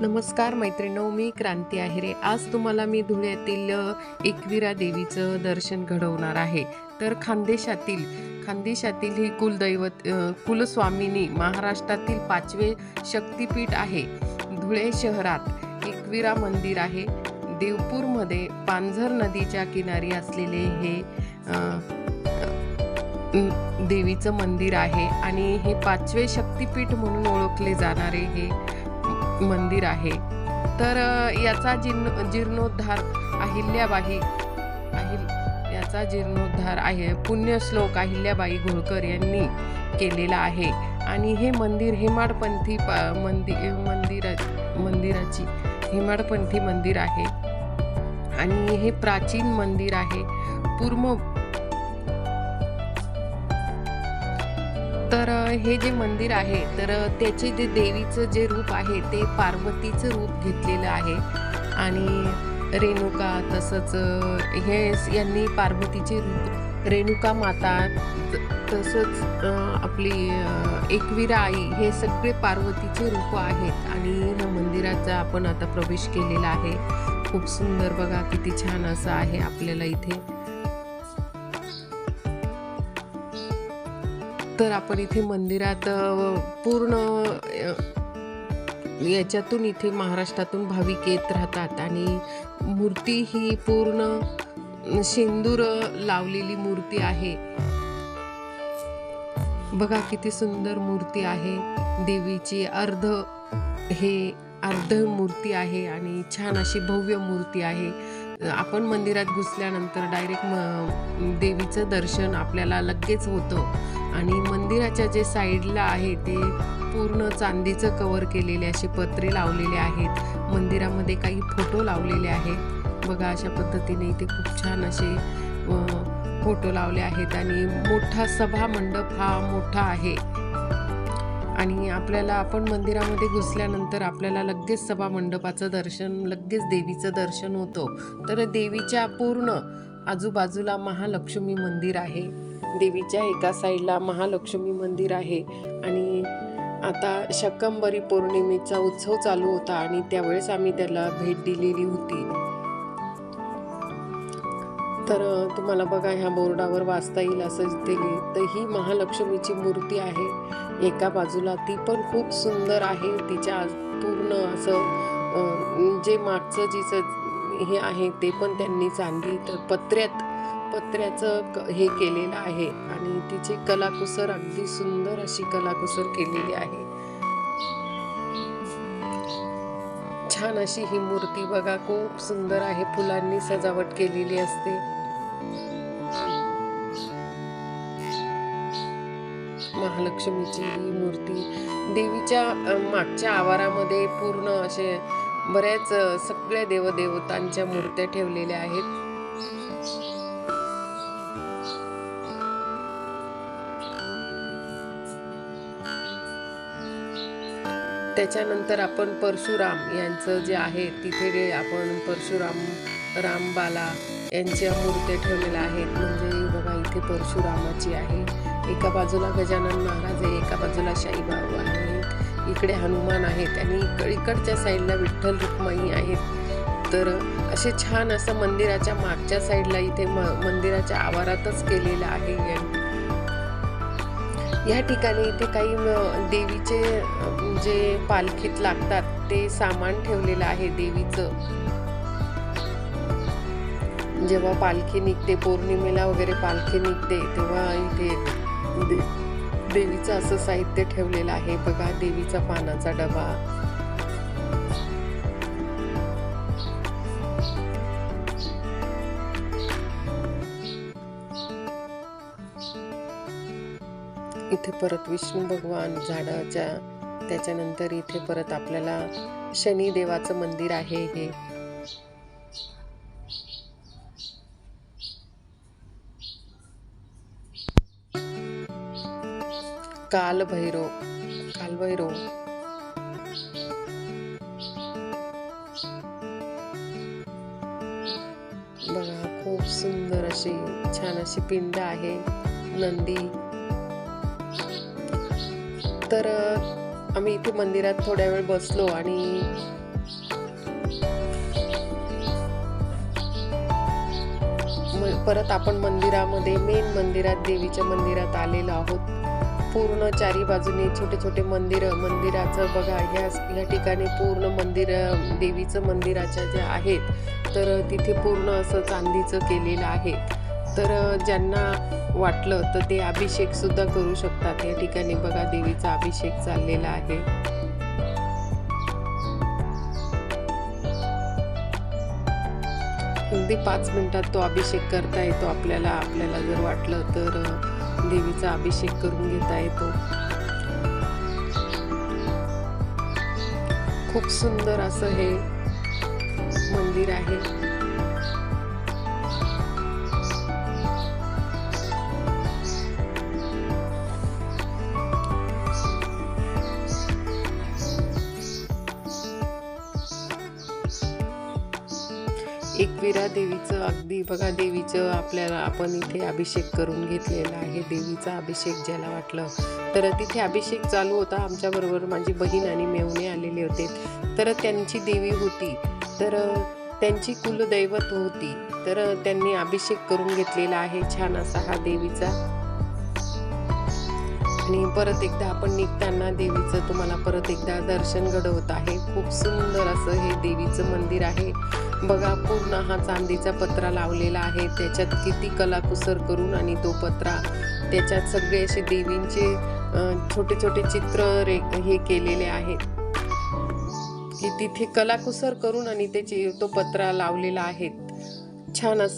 नमस्कार मैत्रिणो मी क्रांती आहेरे. आज तुम्हाला मी धुळ्यातील एकविरा देवीचं दर्शन घडवणार आहे. तर खानदेशातील खानदेशातील ही कुलदैवत कुलस्वामिनी महाराष्ट्रातील पाचवे शक्तिपीठ आहे. धुळे शहरात एकविरा मंदिर आहे. देवपूरमध्ये पांझर नदीच्या किनारी असलेले हे देवीचं मंदिर आहे. आणि हे पाचवे शक्तिपीठ म्हणून ओळखले जाणारे हे मंदिर आहे. तर याचा जीर्ण जीर्णोद्धार अहिल्याबाई अहिल याचा जीर्णोद्धार आहे पुण्यश्लोक अहिल्याबाई घोळकर यांनी केलेला आहे. आणि हे मंदिर हेमाडपंथी प मंदिर मंदिरा मंदिराची हेमाडपंथी मंदिर आहे. आणि हे प्राचीन मंदिर आहे. पूर्ण तर हे जे मंदिर आहे तर त्याचे जे देवीचं जे रूप आहे ते पार्वतीचं रूप घेतलेलं आहे. आणि रेणुका तसंच हे यांनी पार्वतीचे रूप रेणुका माता तसंच आपली एकवीरा आई हे सगळे पार्वतीचे रूप आहेत. आणि ह्या मंदिराचा आपण आता प्रवेश केलेला आहे. खूप सुंदर बघा किती छान असं आहे आपल्याला इथे. तर आपण इथे मंदिरात पूर्ण याच्यातून इथे महाराष्ट्रातून भाविक येत राहतात आणि मूर्ती ही पूर्ण शेंदूर लावलेली मूर्ती आहे. बघा किती सुंदर मूर्ती आहे. देवीची अर्ध हे अर्ध मूर्ती आहे आणि छान अशी भव्य मूर्ती आहे. आपण मंदिरात घुसल्यानंतर डायरेक्ट म देवीचं दर्शन आपल्याला लगेच होतं. आणि मंदिराच्या जे साईडला आहे ते पूर्ण चांदीचं कवर केलेले असे पत्रे लावलेले आहेत. मंदिरामध्ये काही फोटो लावलेले आहेत. बघा अशा पद्धतीने इथे खूप छान असे फोटो लावले आहेत आणि मोठा सभा मंडप हा मोठा आहे. आणि आपल्याला आपण मंदिरामध्ये घुसल्यानंतर आपल्याला लगेच सभा मंडपाचं दर्शन लगेच देवीचं दर्शन होतं. तर देवीच्या पूर्ण आजूबाजूला महालक्ष्मी मंदिर आहे. देवीच्या एका साईडला महालक्ष्मी मंदिर आहे. आणि आता शकंबरी पौर्णिमेचा उत्सव चालू होता आणि त्यावेळेस आम्ही त्याला भेट दिलेली होती. तर तुम्हाला बघा ह्या बोर्डावर वाचता येईल असं दिली तर ही महालक्ष्मीची मूर्ती आहे. एका बाजूला ती पण खूप सुंदर आहे. तिच्या आज- पूर्ण असं जे मागचं जिचं हे आहे ते पण त्यांनी चांदी तर पत्र्यात पत्र्याचं क- हे केलेलं आहे. आणि तिची कलाकुसर अगदी सुंदर अशी कलाकुसर केलेली आहे. छान अशी ही मूर्ती बघा खूप सुंदर आहे. फुलांनी सजावट केलेली असते. महालक्ष्मीची ही मूर्ती देवीच्या मागच्या आवारामध्ये पूर्ण असे बऱ्याच सगळ्या देवदेवतांच्या मूर्त्या ठेवलेल्या आहेत. त्याच्यानंतर आपण परशुराम यांचं जे आहे तिथे आपण परशुराम रामबाला यांच्या मूर्त्या ठेवलेल्या आहेत. म्हणजे बघा इथे परशुरामाची आहे. एका बाजूला गजानन महाराज आहे एका बाजूला शाईबाबा आहे इकडे हनुमान आहेत आणि इकड इकडच्या साईडला विठ्ठल रुक्माई आहेत. तर असे छान असं मंदिराच्या मागच्या साईडला इथे म मंदिराच्या आवारातच केलेलं आहे. या ठिकाणी इथे काही देवीचे जे पालखीत लागतात ते सामान ठेवलेलं आहे देवीचं. जेव्हा पालखी निघते पौर्णिमेला वगैरे पालखी निघते तेव्हा इथे दे- देवीचं असं साहित्य ठेवलेलं आहे. बघा देवीचा पानाचा डबा. इथे परत विष्णू भगवान झाडाच्या त्याच्यानंतर इथे परत आपल्याला शनिदेवाचं मंदिर आहे हे. कालभैरव कालभैरव. बघा खूप सुंदर अशी छान अशी पिंड आहे नंदी. तर आम्ही इथे मंदिरात थोड्या वेळ बसलो आणि म- परत आपण मंदिरामध्ये मेन मंदिरात देवीच्या मंदिरात आलेलो आहोत. पूर्ण चारी बाजूने छोटे छोटे मंदिर मंदिराचं बघा ह्या ह्या ठिकाणी पूर्ण मंदिर देवीचं मंदिराच्या ज्या आहेत तर तिथे पूर्ण असं चांदीचं केलेलं आहे. तर ज्यांना वाटलं तर ते अभिषेक सुद्धा करू शकतात. या ठिकाणी बघा देवीचा अभिषेक चाललेला आहे. अगदी पाच मिनिटात तो अभिषेक करता येतो आपल्याला. आपल्याला जर वाटलं तर देवीचा अभिषेक करून घेता येतो. खूप सुंदर असं हे मंदिर आहे. एकविरा देवीचं अगदी बघा देवीचं आपल्याला आपण इथे अभिषेक करून घेतलेला आहे. देवीचा अभिषेक ज्याला वाटलं. तर तिथे अभिषेक चालू होता. आमच्याबरोबर माझी बहीण आणि मेवणे आलेले होते. तर त्यांची देवी होती. तर त्यांची कुलदैवत होती. तर त्यांनी अभिषेक करून घेतलेला आहे. छान असा हा देवीचा. आणि परत एकदा आपण निघताना देवीचं तुम्हाला परत एकदा दर्शन घडवत आहे. खूप सुंदर असं हे देवीचं मंदिर आहे. बघा पूर्ण हा चांदीचा पत्रा लावलेला आहे. त्याच्यात किती कलाकुसर करून आणि तो पत्रा त्याच्यात सगळे असे देवींचे छोटे छोटे चित्र रे हे केलेले आहेत. की तिथे कलाकुसर करून आणि त्याची तो पत्रा लावलेला आहे. छान असं